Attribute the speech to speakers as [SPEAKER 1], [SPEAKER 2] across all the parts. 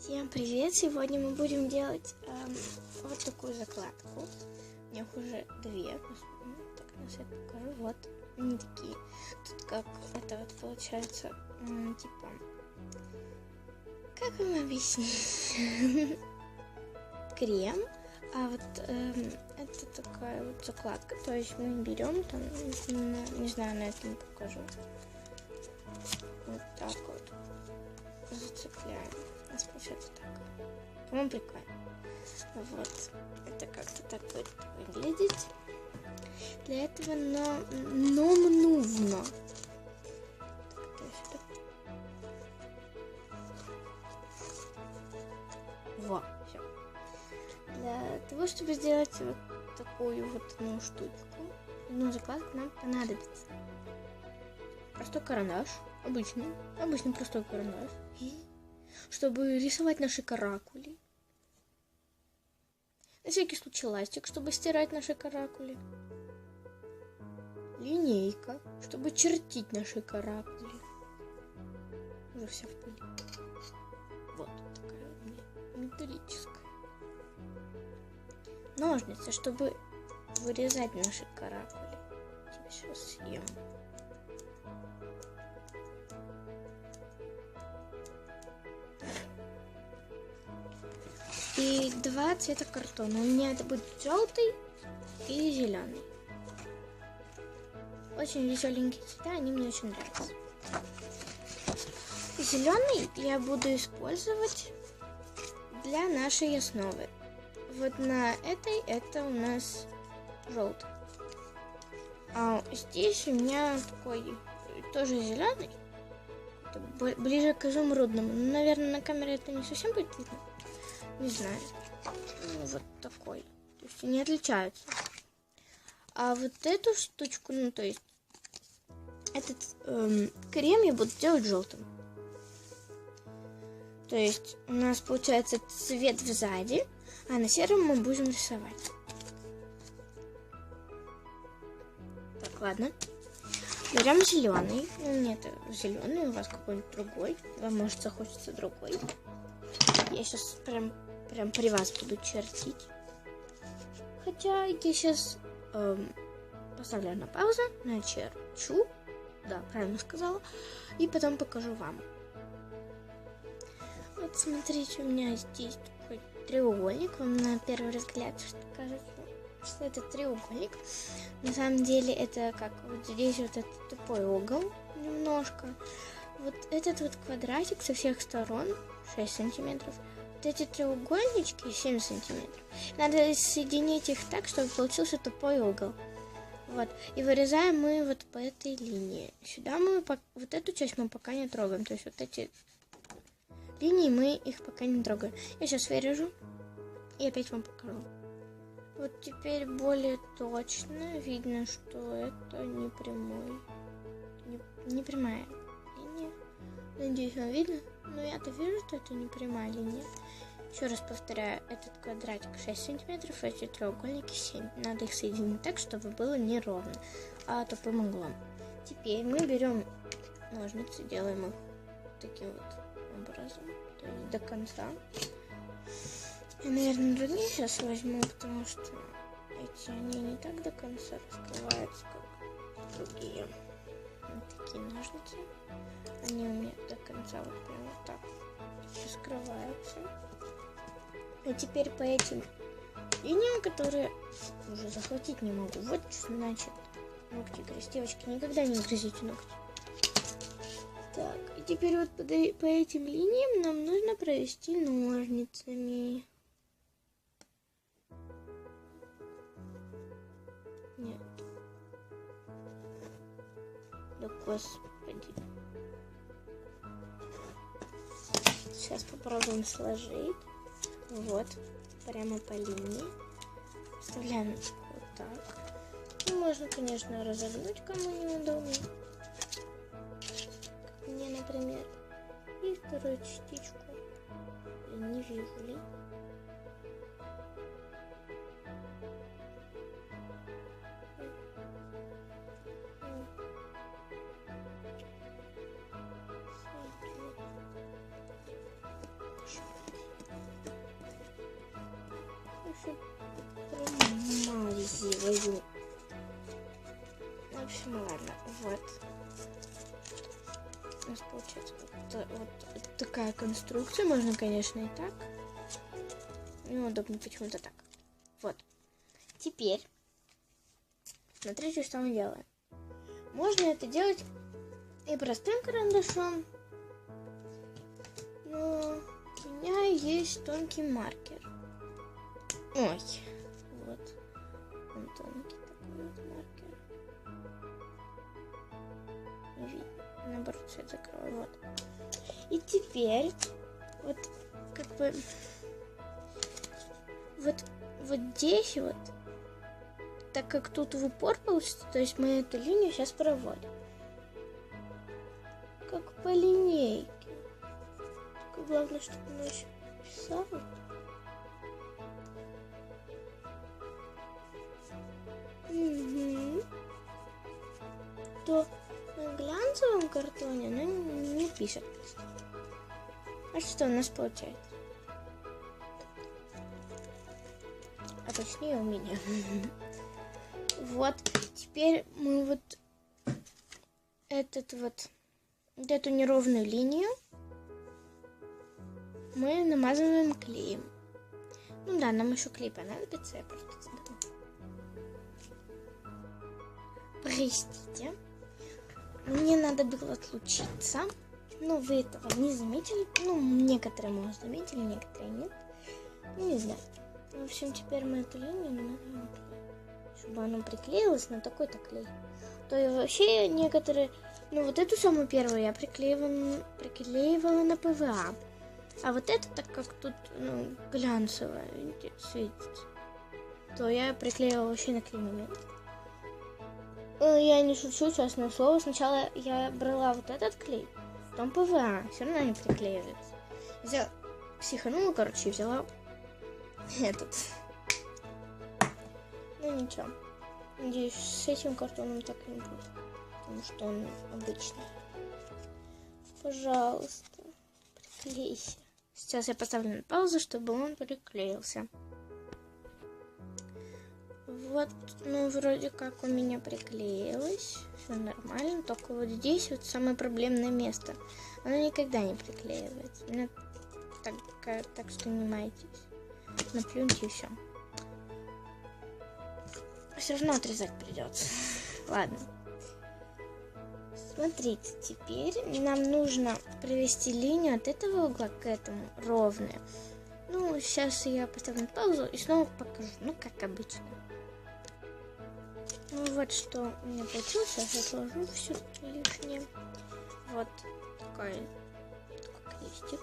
[SPEAKER 1] Всем привет! Сегодня мы будем делать эм, вот такую закладку. У них уже две. Ну, так на свет покажу. Вот они такие. Тут как это вот получается, м, типа, как вам объяснить? Крем. А вот эм, это такая вот закладка. То есть мы берем там, на- не знаю, на этом покажу. Вот так вот зацепляем. Нас получается так. По-моему, прикольно. Вот. Это как-то так будет выглядеть. Для этого нам, нам нужно. Во, все. Для того, чтобы сделать вот такую вот одну штучку, одну закладку нам понадобится простой карандаш, обычный, обычный простой карандаш, чтобы рисовать наши каракули. На всякий случай ластик, чтобы стирать наши каракули. Линейка, чтобы чертить наши каракули. Уже вся в пыли. Вот такая у меня металлическая. Ножницы, чтобы вырезать наши каракули. Тебе сейчас съем. И два цвета картона. У меня это будет желтый и зеленый. Очень веселенькие цвета, они мне очень нравятся. Зеленый я буду использовать для нашей основы. Вот на этой это у нас желтый. А здесь у меня такой тоже зеленый. Ближе к изумрудному. Наверное, на камере это не совсем будет видно. Не знаю. Ну, вот такой. То есть они отличаются. А вот эту штучку, ну, то есть этот эм, крем я буду делать желтым. То есть у нас получается цвет сзади, а на сером мы будем рисовать. Так, ладно. Берем зеленый. Ну, нет, зеленый, у вас какой-нибудь другой. Вам может захочется другой. Я сейчас прям, прям при вас буду чертить. Хотя я сейчас поставлю на паузу, начерчу. Да, правильно сказала. И потом покажу вам. Вот смотрите, у меня здесь такой треугольник. Вам на первый взгляд кажется, что это треугольник. На самом деле это как вот здесь вот этот тупой угол немножко. Вот этот вот квадратик со всех сторон 6 сантиметров. Эти треугольнички 7 сантиметров. Надо соединить их так, чтобы получился тупой угол. Вот. И вырезаем мы вот по этой линии. Сюда мы вот эту часть мы пока не трогаем. То есть вот эти линии мы их пока не трогаем. Я сейчас вырежу и опять вам покажу. Вот теперь более точно видно, что это не прямой. Не, не прямая линия. Надеюсь, вам видно. Но я-то вижу, что это не прямая линия. Еще раз повторяю, этот квадратик 6 сантиметров, эти треугольники 7. Надо их соединить так, чтобы было неровно, а тупым углом. Теперь мы берем ножницы, делаем их таким вот образом, то есть до конца. Я, наверное, другие сейчас возьму, потому что эти они не так до конца раскрываются, как другие. Такие ножницы. Они у меня до конца вот прям вот так раскрываются. А теперь по этим линиям, которые уже захватить не могу. Вот что значит ногти грызть. Девочки, никогда не грызите ногти. Так, и теперь вот по этим линиям нам нужно провести ножницами. Господи. Сейчас попробуем сложить. Вот, прямо по линии. Вставляем вот так. Ну, можно, конечно, разогнуть, кому неудобно. Как мне, например. И вторую частичку. Я не вижу ли. Возю. В общем, ладно, вот. У нас получается вот, вот такая конструкция. Можно, конечно, и так. Неудобно почему-то так. Вот. Теперь, смотрите, что мы делаем. Можно это делать и простым карандашом, но у меня есть тонкий маркер. Ой, Наоборот, цвет закрою. Вот. И теперь, вот, как бы, вот, вот здесь вот, так как тут в упор получится, то есть мы эту линию сейчас проводим. Как по линейке. Только главное, чтобы она еще писала. Картоне она не пишет. А что у нас получается? А точнее у меня. Вот, теперь мы вот этот вот, вот эту неровную линию мы намазываем клеем. Ну да, нам еще клей понадобится, я просто. Простите. Мне надо было отлучиться. Но вы этого не заметили. Ну, некоторые, может, заметили, некоторые нет. Ну, не знаю. В общем, теперь мы эту линию намазываем клеем чтобы оно приклеилось на такой-то клей. То и вообще некоторые... Ну, вот эту самую первую я приклеивала, приклеивала на ПВА. А вот это, так как тут ну, глянцевая светится, то я приклеивала вообще на клей-момент. Э, я не шучу, честное слово. Сначала я брала вот этот клей, потом ПВА. Все равно не приклеивается. Взяла, психанула, короче, взяла этот. Ну ничего. Надеюсь, с этим картоном так не будет. Потому что он обычный. Пожалуйста, приклейся. Сейчас я поставлю на паузу, чтобы он приклеился. Вот, ну, вроде как у меня приклеилось. Все нормально. Только вот здесь вот самое проблемное место. Оно никогда не приклеивается. Ну, так, так что не майтесь. Наплюньте и все все равно отрезать придется. Ладно. Смотрите, теперь нам нужно провести линию от этого угла к этому ровную. Ну, сейчас я поставлю паузу и снова покажу. Ну, как обычно. Ну, вот что у меня получилось. Сейчас отложу все лишнее. Вот такой, крестик.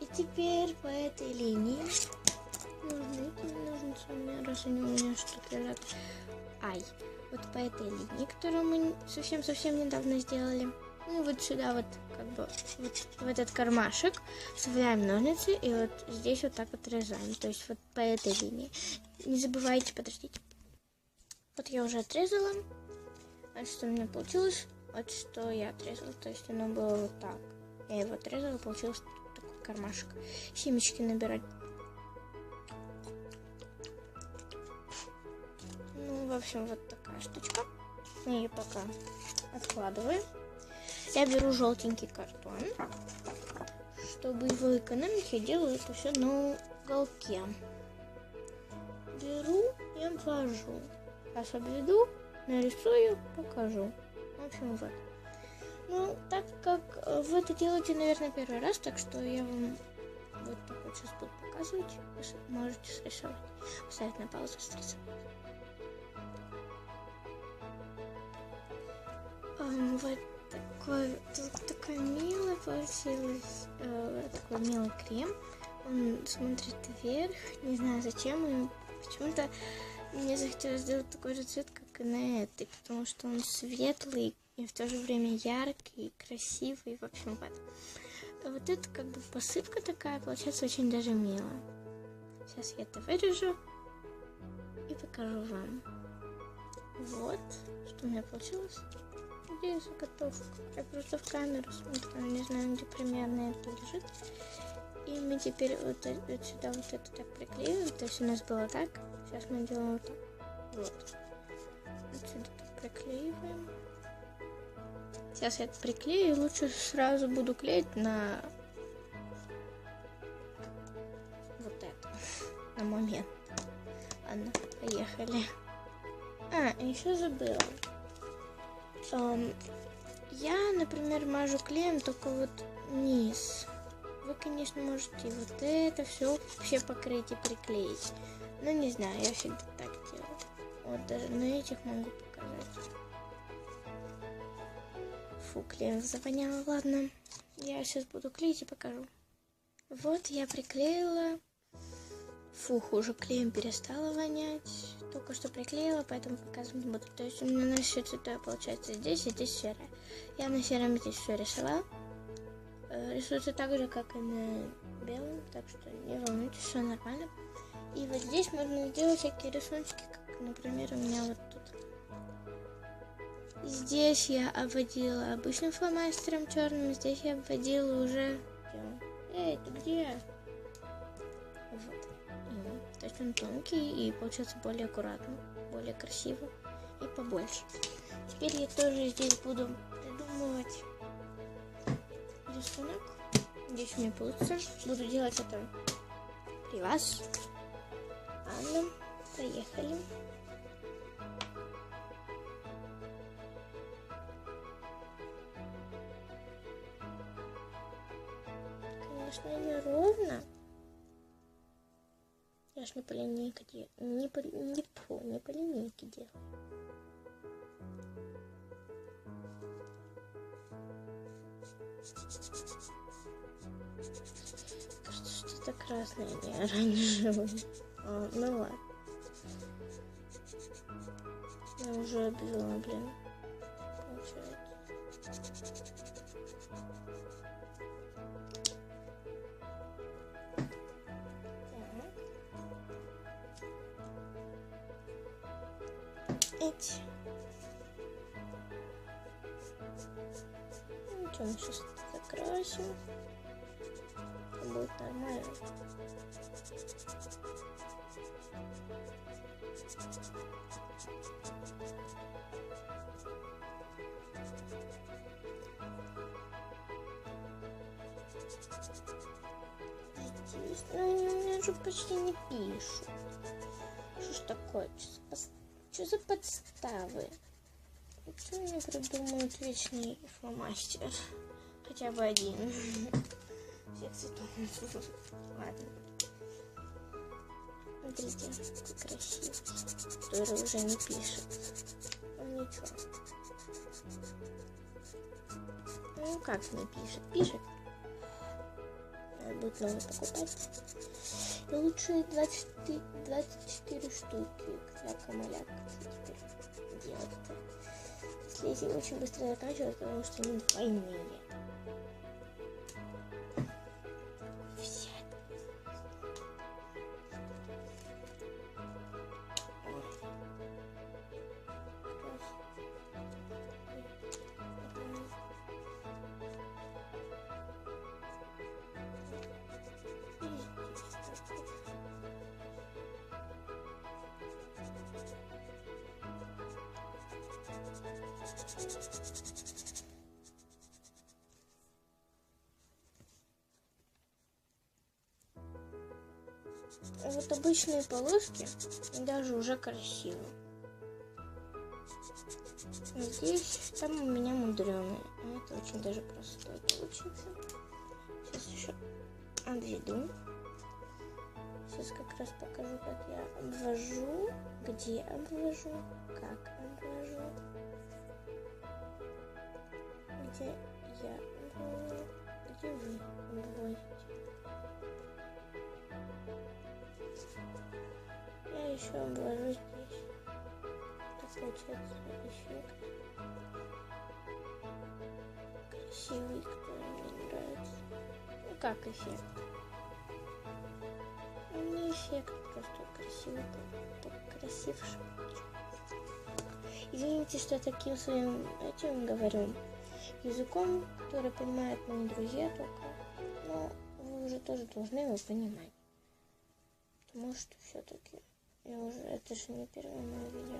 [SPEAKER 1] И теперь по этой линии нужны ножницами, раз они у меня что-то лежат. Ай, вот по этой линии, которую мы совсем-совсем недавно сделали. Ну, вот сюда вот, как бы, вот в этот кармашек вставляем ножницы и вот здесь вот так отрезаем. То есть вот по этой линии. Не забывайте, подождите. Вот я уже отрезала. А что у меня получилось? Вот что я отрезала. То есть оно было вот так. Я его отрезала, получился такой кармашек. Семечки набирать в общем, вот такая штучка. Я ее пока откладываю. Я беру желтенький картон. Чтобы его экономить, я делаю это все на уголке. Беру и обвожу. Сейчас обведу, нарисую, покажу. В общем, вот. Ну, так как вы это делаете, наверное, первый раз, так что я вам вот так вот сейчас буду показывать. Вы можете срисовать. Поставить на паузу, срисовать. вот такой, тут такая милая получилась, э, такой милый крем. Он смотрит вверх, не знаю зачем, почему-то мне захотелось сделать такой же цвет, как и на этой, потому что он светлый и в то же время яркий, красивый, в общем, вот. А вот это как бы посыпка такая, получается очень даже мило. Сейчас я это вырежу и покажу вам. Вот, что у меня получилось надеюсь, заготовка. Я просто в камеру смотрю, не знаю, где примерно это лежит. И мы теперь вот, вот сюда вот это так приклеиваем. То есть у нас было так. Сейчас мы делаем вот так. Вот. Отсюда приклеиваем. Сейчас я это приклею, лучше сразу буду клеить на вот это, на момент. Ладно, поехали. А, еще забыла. Um, я, например, мажу клеем только вот низ. Вы, конечно, можете вот это все вообще покрыть и приклеить. Но не знаю, я всегда так делаю. Вот даже на этих могу показать. Фу, клеем завоняло. Ладно, я сейчас буду клеить и покажу. Вот я приклеила. Фух, уже клеем перестала вонять. Только что приклеила, поэтому показывать буду. То есть у меня на все цвета получается здесь и здесь серое. Я на сером здесь все рисовала. Э, рисуется так же, как и на белом, так что не волнуйтесь, все нормально. И вот здесь можно сделать всякие рисунки, как, например, у меня вот тут. Здесь я обводила обычным фломастером черным, здесь я обводила уже... Эй, ты где? Вот. То есть он тонкий и получается более аккуратно, более красиво и побольше. Теперь я тоже здесь буду придумывать рисунок. Здесь у меня получится. Буду делать это при вас. Ладно, поехали. Конечно, не ровно. Я ж не по линейке делаю. Не по, не, по, не по линейке делаю. Кажется, что-то красное, не оранжевое. А, ну ладно. Я уже обвела, блин. Получается. Эти. Ничего, мы сейчас закрасим. Будет нормально. Здесь, ну, они у меня же почти не пишут. Что ж такое? Сейчас что за подставы? Что мне придумают вечный фломастер? Хотя бы один. Ладно. Смотрите, красивый. Который уже не пишет. Ну ничего. Ну как не пишет? Пишет. Надо будет новый покупать. Лучше 24, 24 штуки. Всякая малятка теперь делать-то. Если очень быстро заканчиваются, потому что они двойные. Вот обычные полоски даже уже красиво. Здесь, там у меня мудреные. А это очень даже простой получится. Сейчас еще обведу. Сейчас как раз покажу, как я обвожу, где обвожу, как обвожу, где я где вы обводите. Я еще обвожу здесь. Так получается эффект. Красивый, который мне нравится. Ну как эффект? Ну, не эффект, просто красивый. Так красивше. Извините, что таким своим этим говорю языком, который понимают мои друзья только. Но вы уже тоже должны его понимать. Потому что все-таки Я уже, это же не первое мое видео.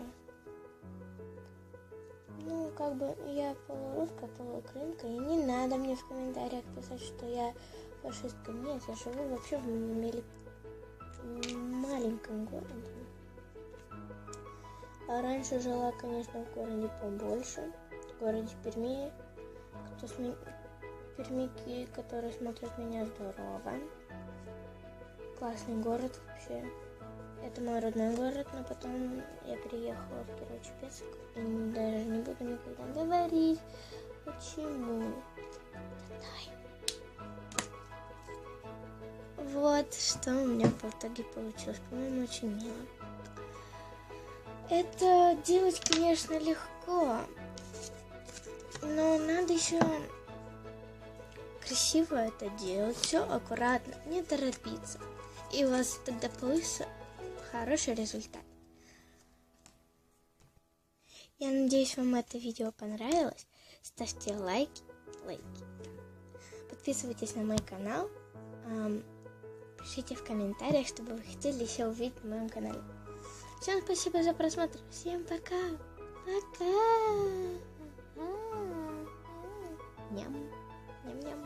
[SPEAKER 1] Ну, как бы я полурусская, полуукраинка, и не надо мне в комментариях писать, что я фашистка. Нет, я живу вообще в мели... маленьком городе. А раньше жила, конечно, в городе побольше, в городе Перми. Кто сме... Пермики, которые смотрят меня, здорово. Классный город вообще. Это мой родной город, но потом я переехала в Кирово-Чепецк и даже не буду никогда говорить, почему. Вот что у меня в итоге получилось. По-моему, очень мило. Это делать, конечно, легко, но надо еще красиво это делать, все аккуратно, не торопиться. И у вас тогда получится хороший результат. Я надеюсь, вам это видео понравилось. Ставьте лайки, лайки. Подписывайтесь на мой канал. Пишите в комментариях, что бы вы хотели еще увидеть на моем канале. Всем спасибо за просмотр. Всем пока. Пока. nhắm nhắm nhắm.